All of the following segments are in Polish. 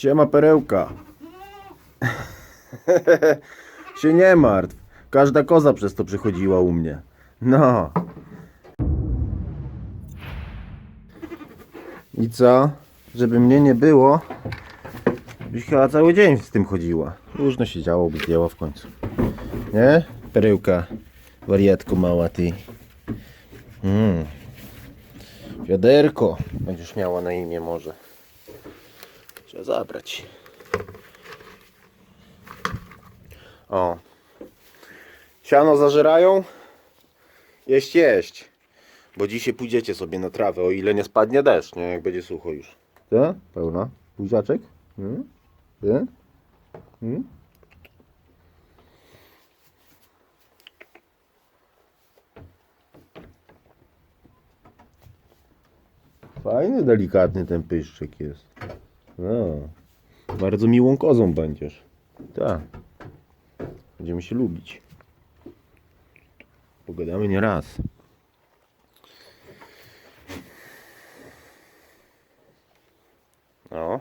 Siema perełka. się nie martw. Każda koza przez to przychodziła u mnie. No. I co? Żeby mnie nie było, byś chyba cały dzień z tym chodziła. Różno się działo, by zdjęła w końcu. Nie? Perełka. Wariatko mała ty. Mm. Wiaderko. Będziesz miała na imię może. Zabrać. O. Siano zażerają? Jeść, jeść. Bo dzisiaj pójdziecie sobie na trawę, o ile nie spadnie deszcz, nie? Jak będzie sucho już. Co? Pełna? Buziaczek? Hmm? Nie? Hmm? Fajny, delikatny ten pyszczek jest. No. Bardzo miłą kozą będziesz. Tak. Będziemy się lubić. Pogadamy nie raz. No.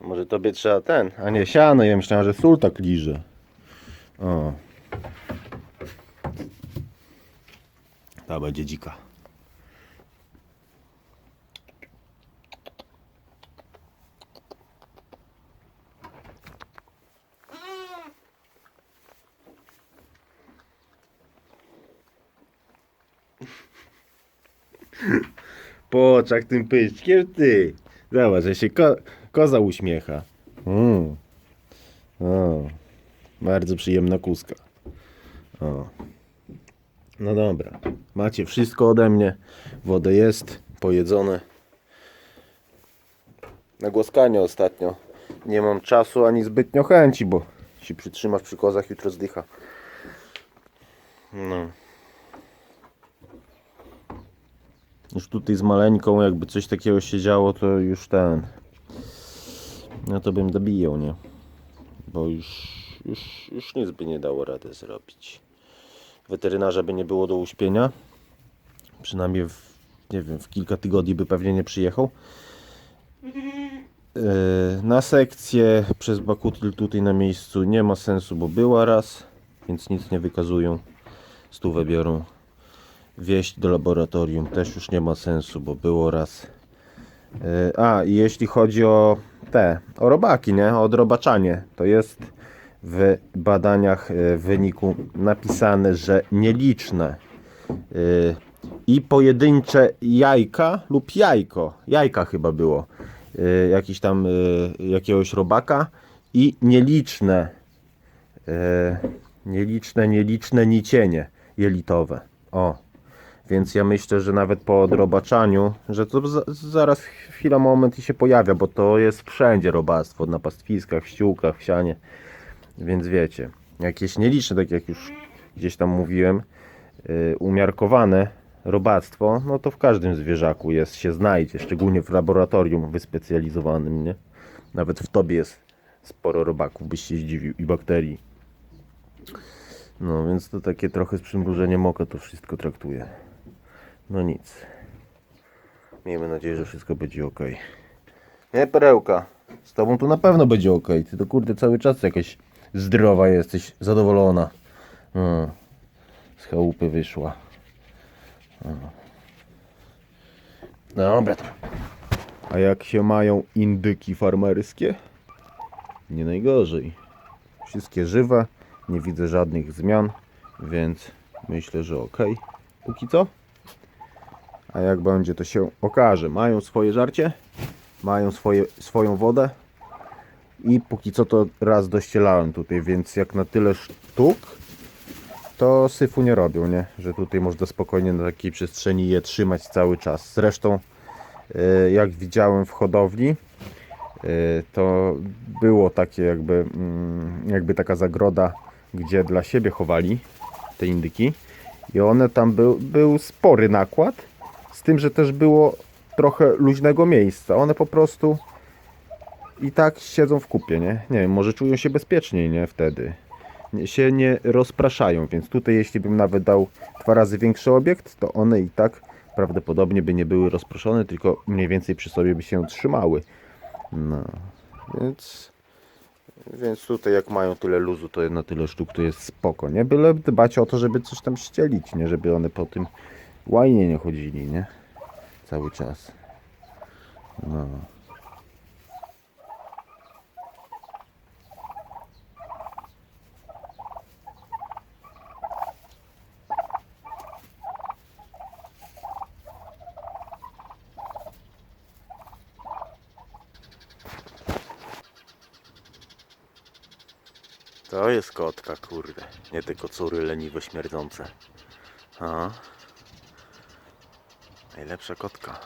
Może tobie trzeba ten, a nie siano. Ja myślałem, że sól tak liże. O. Ta będzie dzika. Po oczach tym pyszczkiem ty. Zobacz, że się ko koza uśmiecha. Mm. O. Bardzo przyjemna kuska. O. No dobra. Macie wszystko ode mnie. Wodę jest. Pojedzone. Na głaskanie ostatnio. Nie mam czasu ani zbytnio chęci, bo się przytrzymasz przy kozach jutro zdycha. No. Już tutaj z maleńką, jakby coś takiego się działo, to już ten. No to bym dobijał, nie? Bo już, już, już nic by nie dało rady zrobić. Weterynarza by nie było do uśpienia. Przynajmniej w, nie wiem, w kilka tygodni by pewnie nie przyjechał. Yy, na sekcję przez Bakutil tutaj na miejscu nie ma sensu, bo była raz, więc nic nie wykazują. Stówę biorą wieść do laboratorium też już nie ma sensu, bo było raz. Yy, A, i jeśli chodzi o te, o robaki, nie? O odrobaczanie, to jest w badaniach yy, w wyniku napisane, że nieliczne yy, i pojedyncze jajka lub jajko, jajka chyba było, jakiś tam jakiegoś robaka i nieliczne, nieliczne, nieliczne nicienie jelitowe. O, więc ja myślę, że nawet po odrobaczaniu, że to za, zaraz chwila, moment i się pojawia, bo to jest wszędzie robactwo, na pastwiskach, w ściółkach, w sianie. Więc wiecie, jakieś nieliczne, tak jak już gdzieś tam mówiłem, yy, umiarkowane robactwo, no to w każdym zwierzaku jest, się znajdzie, szczególnie w laboratorium wyspecjalizowanym, nie? Nawet w tobie jest sporo robaków, byś się zdziwił, i bakterii. No więc to takie trochę z przymrużeniem oka to wszystko traktuje. No nic. Miejmy nadzieję, że wszystko będzie ok. Nie, perełka. Z tobą tu na pewno będzie ok. Ty to kurde cały czas jakaś zdrowa jesteś, zadowolona. No. Z chałupy wyszła. No. Dobra to. A jak się mają indyki farmerskie? Nie najgorzej. Wszystkie żywe. Nie widzę żadnych zmian, więc myślę, że ok. Póki co. A jak będzie, to się okaże. Mają swoje żarcie, mają swoje, swoją wodę i póki co to raz dościelałem tutaj, więc jak na tyle sztuk, to syfu nie robią, nie? Że tutaj można spokojnie na takiej przestrzeni je trzymać cały czas. Zresztą, y, jak widziałem w hodowli, y, to było takie jakby, mm, jakby taka zagroda, gdzie dla siebie chowali te indyki i one tam był, był spory nakład, z tym, że też było trochę luźnego miejsca. One po prostu i tak siedzą w kupie, nie? Nie wiem, może czują się bezpieczniej, nie? Wtedy. Się nie rozpraszają, więc tutaj jeśli bym nawet dał dwa razy większy obiekt, to one i tak prawdopodobnie by nie były rozproszone, tylko mniej więcej przy sobie by się trzymały. No, Więc, więc tutaj jak mają tyle luzu, to na tyle sztuk to jest spoko, nie? Byle dbać o to, żeby coś tam ścielić, nie? Żeby one po tym łajnie nie chodzili, nie? Cały czas. No. To jest kotka, kurde. Nie tylko córy leniwe, śmierdzące. A. Najlepsza kotka.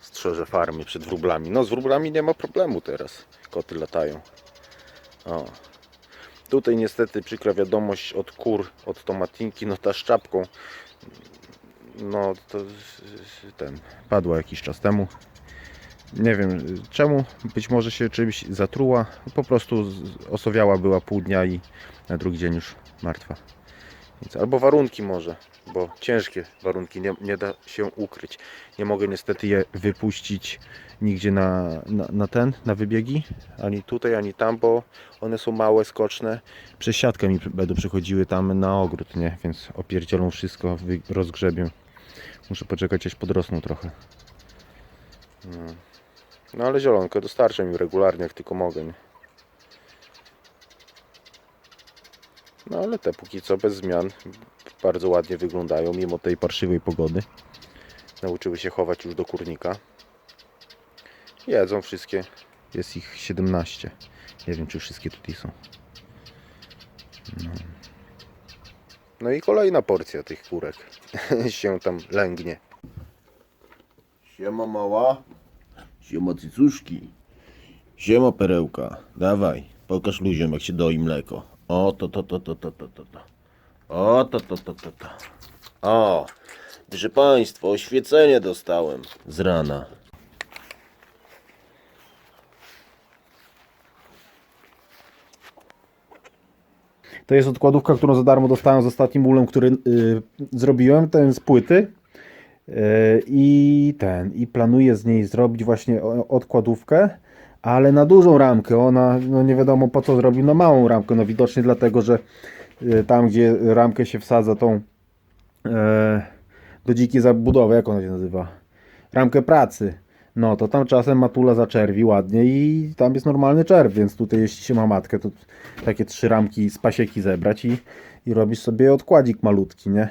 Strzeże farmy przed wróblami. No z wróblami nie ma problemu teraz. Koty latają. O. Tutaj niestety przykra wiadomość od kur, od tomatinki, no ta z czapką. No to ten padła jakiś czas temu. Nie wiem czemu, być może się czymś zatruła, po prostu osowiała była pół dnia i na drugi dzień już martwa. Więc albo warunki może, bo ciężkie warunki, nie, nie da się ukryć. Nie mogę niestety je wypuścić nigdzie na, na, na ten, na wybiegi, ani tutaj, ani tam, bo one są małe, skoczne. Przez siatkę mi będą przechodziły tam na ogród, nie? Więc opierdzielą wszystko, rozgrzebią. Muszę poczekać aż podrosną trochę. No. No ale zielonkę dostarczę mi regularnie, jak tylko mogę. Nie? No ale te póki co bez zmian bardzo ładnie wyglądają, mimo tej parszywej pogody. Nauczyły się chować już do kurnika. Jedzą wszystkie. Jest ich 17. Nie wiem, czy wszystkie tutaj są. No, no i kolejna porcja tych kurek się tam lęgnie. Siema mała. Siema cycuszki. Siema perełka. Dawaj, pokaż ludziom jak się doi mleko. O, to, to, to, to, to, to, to, to. O, to, to, to, to, to. O, proszę Państwa, oświecenie dostałem z rana. To jest odkładówka, którą za darmo dostałem z ostatnim ulem, który y, zrobiłem, ten z płyty. Yy, I ten, i planuję z niej zrobić właśnie odkładówkę, ale na dużą ramkę. Ona, no nie wiadomo po co zrobił na małą ramkę. No widocznie dlatego, że yy, tam gdzie ramkę się wsadza tą yy, do dzikiej zabudowy, jak ona się nazywa? Ramkę pracy. No to tam czasem matula zaczerwi ładnie i tam jest normalny czerw, więc tutaj jeśli się ma matkę, to takie trzy ramki z pasieki zebrać i, i robisz sobie odkładzik malutki, nie?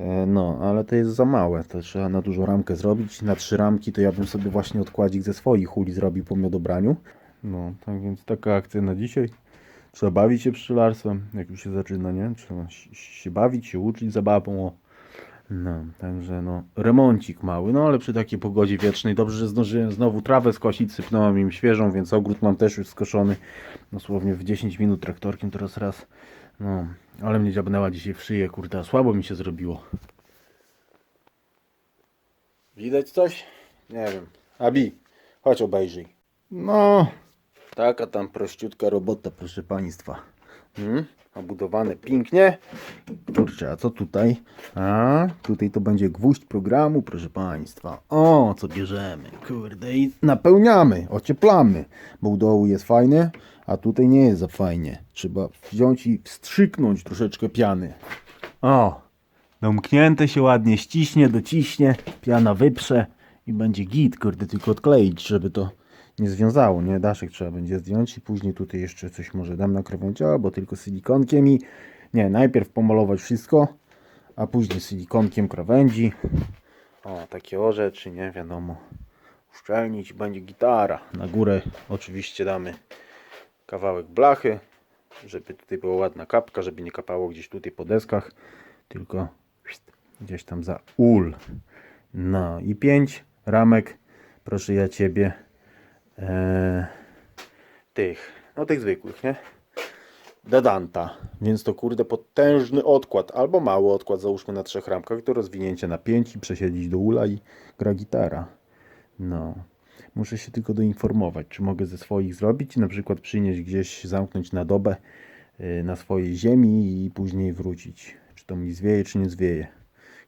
E, No, ale to jest za małe. To trzeba na dużą ramkę zrobić. Na trzy ramki to ja bym sobie właśnie odkładzik ze swoich uli zrobił po miodobraniu. No, tak więc taka akcja na dzisiaj. Trzeba bawić się pszczelarstwem, jak już się zaczyna, nie? Trzeba się- bawić, się uczyć zabawą. O. No, także no, remoncik mały, no ale przy takiej pogodzie wietrznej dobrze, że zdążyłem znowu trawę skosić, sypnąłem im świeżą, więc ogród mam też już skoszony dosłownie w 10 minut traktorkiem teraz raz. No, ale mnie dziabnęła dzisiaj w szyję, kurde, słabo mi się zrobiło. Widać coś? Nie wiem. Abi, chodź obejrzyj. No, taka tam prościutka robota, proszę państwa. Hmm? Obudowane pięknie. Kurczę, a co tutaj? A, tutaj to będzie gwóźdź programu, proszę państwa. O, co bierzemy? Kurde, i napełniamy, ocieplamy, bo u dołu jest fajnie, a tutaj nie jest za fajnie. Trzeba wziąć i wstrzyknąć troszeczkę piany. O, domknięte się ładnie ściśnie, dociśnie, piana wyprze i będzie git, kurde, tylko odkleić, żeby to nie związało, nie? Daszek trzeba będzie zdjąć i później tutaj jeszcze coś może dam na krawędzi, albo tylko silikonkiem i nie, najpierw pomalować wszystko, a później silikonkiem krawędzi. O, takie o rzeczy, nie wiadomo. Uszczelnić będzie gitara. Na górę oczywiście damy kawałek blachy, żeby tutaj była ładna kapka, żeby nie kapało gdzieś tutaj po deskach, tylko gdzieś tam za ul. No i pięć ramek, proszę ja ciebie, e, tych, no tych zwykłych, nie? Dadanta, więc to kurde potężny odkład, albo mały odkład, załóżmy na trzech ramkach, do rozwinięcia na pięć i przesiedzieć do ula i gra gitara. No, muszę się tylko doinformować, czy mogę ze swoich zrobić, na przykład przynieść gdzieś, zamknąć na dobę y, na swojej ziemi i później wrócić. Czy to mi zwieje, czy nie zwieje.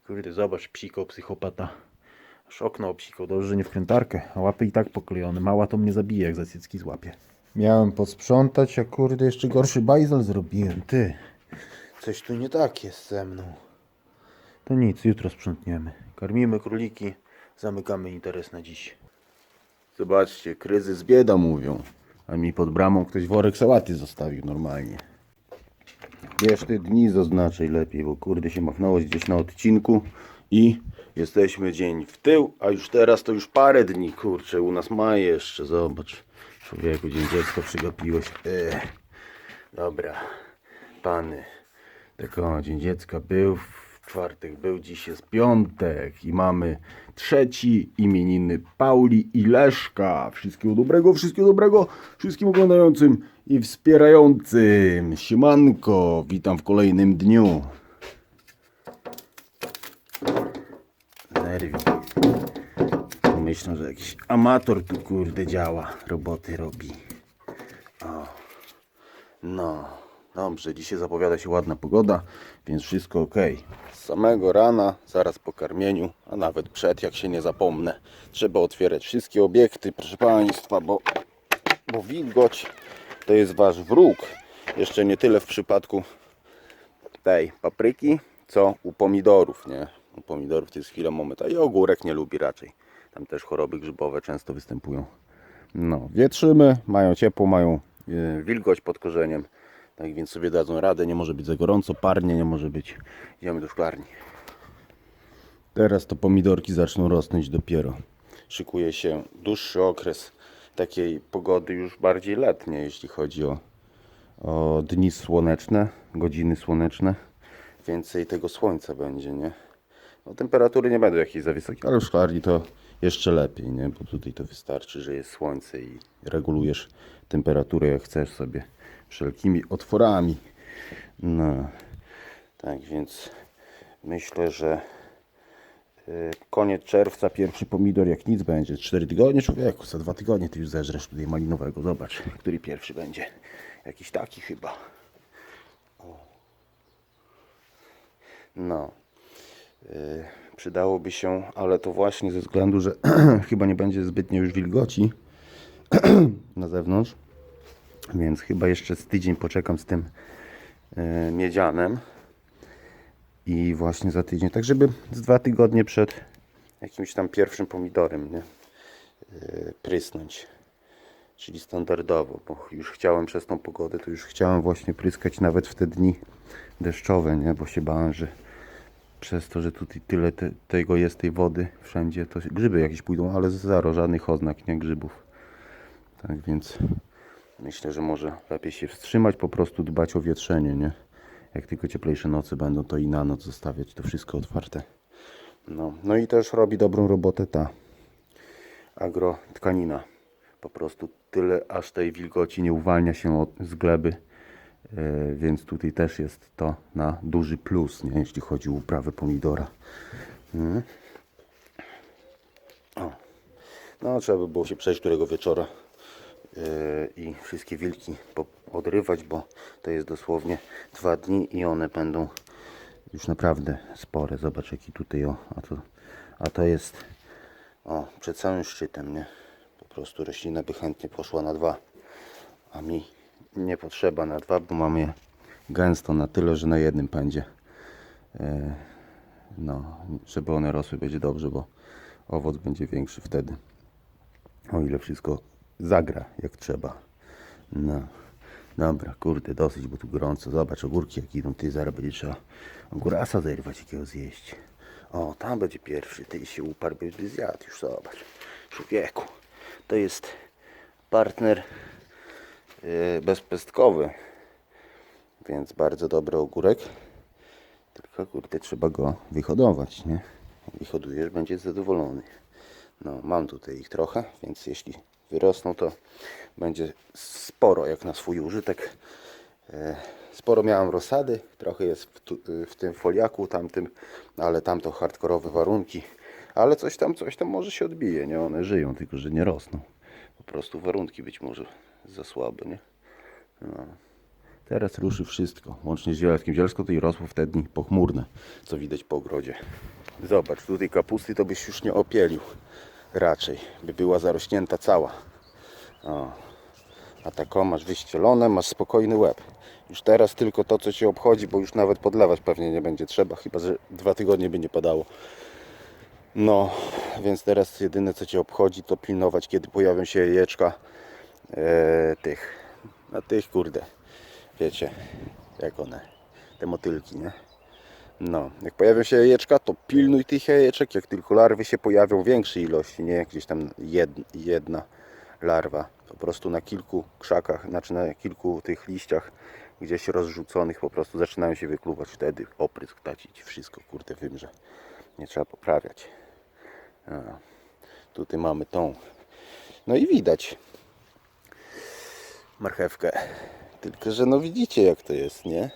Kurde, zobacz, psiko, psychopata. Aż okno obsikał, dobrze, że nie wkrętarkę, a łapy i tak poklejone. Mała to mnie zabije, jak za cycki złapie. Miałem posprzątać, a kurde, jeszcze gorszy bajzel zrobiłem, ty. Coś tu nie tak jest ze mną. To nic, jutro sprzątniemy. Karmimy króliki, zamykamy interes na dziś. Zobaczcie, kryzys bieda mówią. A mi pod bramą ktoś worek sałaty zostawił normalnie. Ty dni zaznaczaj lepiej, bo kurde się machnąłeś gdzieś na odcinku i jesteśmy dzień w tył, a już teraz to już parę dni, kurczę, u nas ma jeszcze, zobacz. Człowieku, dzień dziecka przegapiłeś. Ech. Dobra, pany. Tak o, dzień dziecka był, czwartek był, dziś jest piątek i mamy trzeci imieniny Pauli i Leszka. Wszystkiego dobrego, wszystkiego dobrego wszystkim oglądającym i wspierającym. Siemanko, witam w kolejnym dniu. Nerwi. Myślę, że jakiś amator tu kurde działa, roboty robi. O. No, dobrze, dzisiaj zapowiada się ładna pogoda, więc wszystko ok. Z samego rana, zaraz po karmieniu, a nawet przed, jak się nie zapomnę, trzeba otwierać wszystkie obiekty, proszę Państwa, bo, bo wilgoć to jest Wasz wróg. Jeszcze nie tyle w przypadku tej papryki, co u pomidorów, nie? U pomidorów to jest chwila, moment, a i ogórek nie lubi raczej. Tam też choroby grzybowe często występują. No, wietrzymy, mają ciepło, mają e, wilgoć pod korzeniem. Tak więc sobie dadzą radę, nie może być za gorąco, parnie nie może być. Idziemy do szklarni. Teraz to pomidorki zaczną rosnąć dopiero. Szykuje się dłuższy okres takiej pogody już bardziej letniej, jeśli chodzi o, o dni słoneczne, godziny słoneczne. Więcej tego słońca będzie, nie? No, temperatury nie będą jakieś za wysokie, ale w szklarni to jeszcze lepiej, nie? Bo tutaj to wystarczy, że jest słońce i regulujesz temperaturę jak chcesz sobie wszelkimi otworami. No, tak więc myślę, że y, koniec czerwca pierwszy pomidor jak nic będzie. 4 tygodnie człowieku, za 2 tygodnie ty już zeżresz tutaj malinowego. Zobacz, który pierwszy będzie. Jakiś taki chyba. No. Y, przydałoby się, ale to właśnie ze względu, że chyba nie będzie zbytnio już wilgoci na zewnątrz, więc chyba jeszcze z tydzień poczekam z tym y, miedzianem i właśnie za tydzień, tak żeby z dwa tygodnie przed jakimś tam pierwszym pomidorem, nie? Y, prysnąć. Czyli standardowo, bo już chciałem przez tą pogodę, to już chciałem właśnie pryskać nawet w te dni deszczowe, nie? Bo się bałem, że przez to, że tutaj tyle te, tego jest, tej wody wszędzie, to grzyby jakieś pójdą, ale zero, żadnych oznak, nie grzybów. Tak więc myślę, że może lepiej się wstrzymać, po prostu dbać o wietrzenie, nie? Jak tylko cieplejsze noce będą, to i na noc zostawiać to wszystko otwarte. No, no i też robi dobrą robotę ta agrotkanina. Po prostu tyle aż tej wilgoci nie uwalnia się od, z gleby. E, więc tutaj też jest to na duży plus, nie? jeśli chodzi o uprawę pomidora. Mm. O. No, trzeba by było się przejść którego wieczora i wszystkie wilki odrywać, bo to jest dosłownie dwa dni i one będą już naprawdę spore. Zobacz jaki tutaj o, a to, a to jest o, przed samym szczytem, nie? Po prostu roślina by chętnie poszła na dwa, a mi nie potrzeba na dwa, bo mamy je gęsto na tyle, że na jednym pędzie. E, no, żeby one rosły będzie dobrze, bo owoc będzie większy wtedy. O ile wszystko zagra jak trzeba. No. Dobra, kurde, dosyć, bo tu gorąco. Zobacz, ogórki jak idą, ty zaraz będzie trzeba ogórasa zerwać, jakiego zjeść. O, tam będzie pierwszy, ty się uparł, by zjadł, już zobacz. Człowieku, to jest partner yy, bezpestkowy, więc bardzo dobry ogórek. Tylko kurde, trzeba go wyhodować, nie? Wyhodujesz, będzie zadowolony. No, mam tutaj ich trochę, więc jeśli wyrosną, to będzie sporo jak na swój użytek. E, Sporo miałem rozsady, trochę jest w, tu, w tym foliaku tamtym, ale tam to hardkorowe warunki. Ale coś tam, coś tam może się odbije, nie? One żyją, tylko że nie rosną. Po prostu warunki być może za słabe, nie? No. Teraz ruszy wszystko, łącznie z zielskim. Zielsko to i rosło wtedy pochmurne, co widać po ogrodzie. Zobacz, tutaj kapusty to byś już nie opielił. Raczej, by była zarośnięta cała. O. A taką masz wyścielone, masz spokojny łeb. Już teraz tylko to, co Cię obchodzi, bo już nawet podlewać pewnie nie będzie trzeba, chyba że dwa tygodnie by nie padało. No, więc teraz jedyne, co Cię obchodzi, to pilnować, kiedy pojawią się jajeczka e, tych, na tych, kurde, wiecie, jak one, te motylki, nie? No, jak pojawią się jajeczka, to pilnuj tych jajeczek, jak tylko larwy się pojawią w większej ilości, nie gdzieś tam jed, jedna larwa, po prostu na kilku krzakach, znaczy na kilku tych liściach gdzieś rozrzuconych po prostu zaczynają się wykluwać, wtedy oprysk tacić, wszystko kurde wymrze, nie trzeba poprawiać. Tutaj mamy tą, no i widać marchewkę, tylko że no widzicie jak to jest, nie?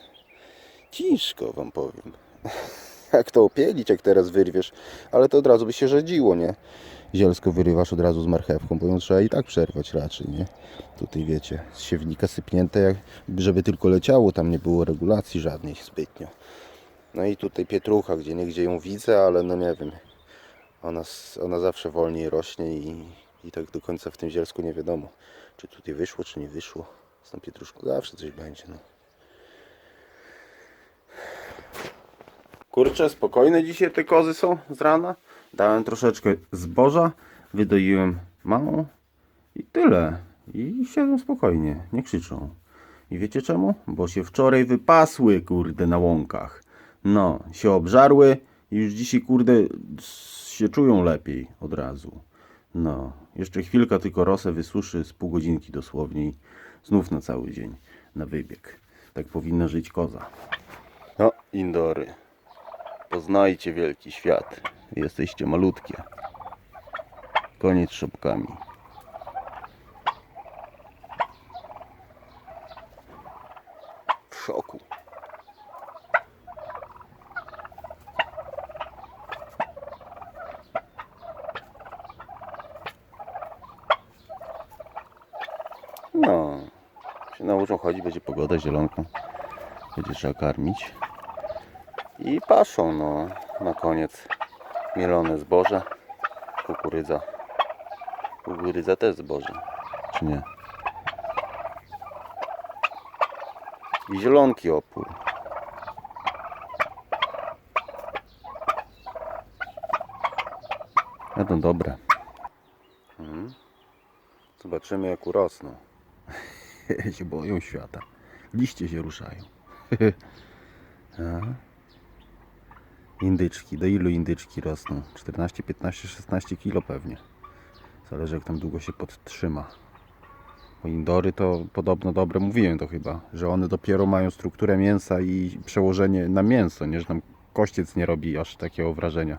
Ciężko wam powiem. Jak to opielić, jak teraz wyrwiesz, ale to od razu by się rzadziło, nie? Zielsko wyrywasz od razu z marchewką, bo ją trzeba i tak przerwać raczej, nie? Tutaj wiecie, z siewnika sypnięte, jak, żeby tylko leciało, tam nie było regulacji żadnej zbytnio. No i tutaj pietrucha, gdzie niegdzie ją widzę, ale no nie wiem, ona, ona zawsze wolniej rośnie i, i tak do końca w tym zielsku nie wiadomo, czy tutaj wyszło, czy nie wyszło. Z tą pietruszką zawsze coś będzie, no. Kurczę, spokojne dzisiaj te kozy są z rana. Dałem troszeczkę zboża, wydoiłem małą i tyle. I siedzą spokojnie, nie krzyczą. I wiecie czemu? Bo się wczoraj wypasły, kurde, na łąkach. No, się obżarły i już dzisiaj, kurde, się czują lepiej od razu. No, jeszcze chwilka tylko rosę wysuszy z pół godzinki dosłownie znów na cały dzień, na wybieg. Tak powinna żyć koza. No, indory. Poznajcie wielki świat. Jesteście malutkie. Koniec szopkami. W szoku. No, się nauczą chodzić, będzie pogoda zielonką. Będzie trzeba karmić. I paszą, no, na koniec mielone zboże, kukurydza. Kukurydza też zboże, czy nie? I zielonki opór. Będą dobre. Mhm. Zobaczymy jak urosną. się boją świata. Liście się ruszają. Aha. Indyczki. Do ilu indyczki rosną? 14, 15, 16 kilo pewnie. Zależy jak tam długo się podtrzyma. Bo indory to podobno dobre, mówiłem to chyba, że one dopiero mają strukturę mięsa i przełożenie na mięso, nie, że tam kościec nie robi aż takiego wrażenia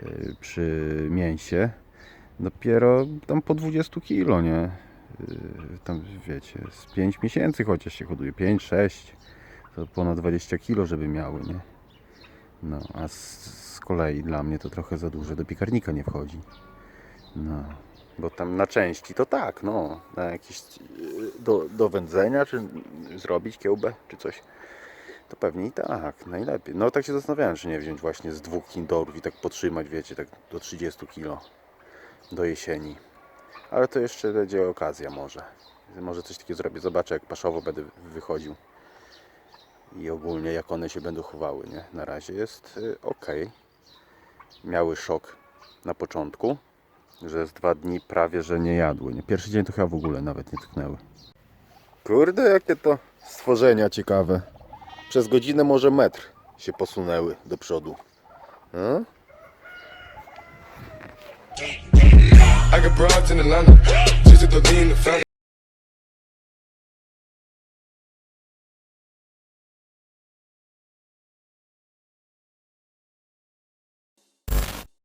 yy, przy mięsie. Dopiero tam po 20 kilo, nie? Yy, Tam wiecie, z 5 miesięcy chociaż się hoduje, 5, 6 to ponad 20 kilo, żeby miały, nie? No, a z, z kolei dla mnie to trochę za duże, do piekarnika nie wchodzi. No, bo tam na części to tak, no, na jakieś yy, do, do wędzenia, czy zrobić kiełbę, czy coś. To pewnie i tak, najlepiej. No tak się zastanawiałem, czy nie wziąć właśnie z dwóch kindorów i tak potrzymać, wiecie, tak do 30 kilo do jesieni. Ale to jeszcze będzie okazja może. Może coś takiego zrobię. Zobaczę jak paszowo będę wychodził. I ogólnie jak one się będą chowały, nie? Na razie jest ok. Miały szok na początku, że z dwa dni prawie, że nie jadły. Nie? Pierwszy dzień to chyba w ogóle nawet nie tknęły. Kurde, jakie to stworzenia ciekawe. Przez godzinę może metr się posunęły do przodu. A? I got broads in Atlanta. Just to lean the family.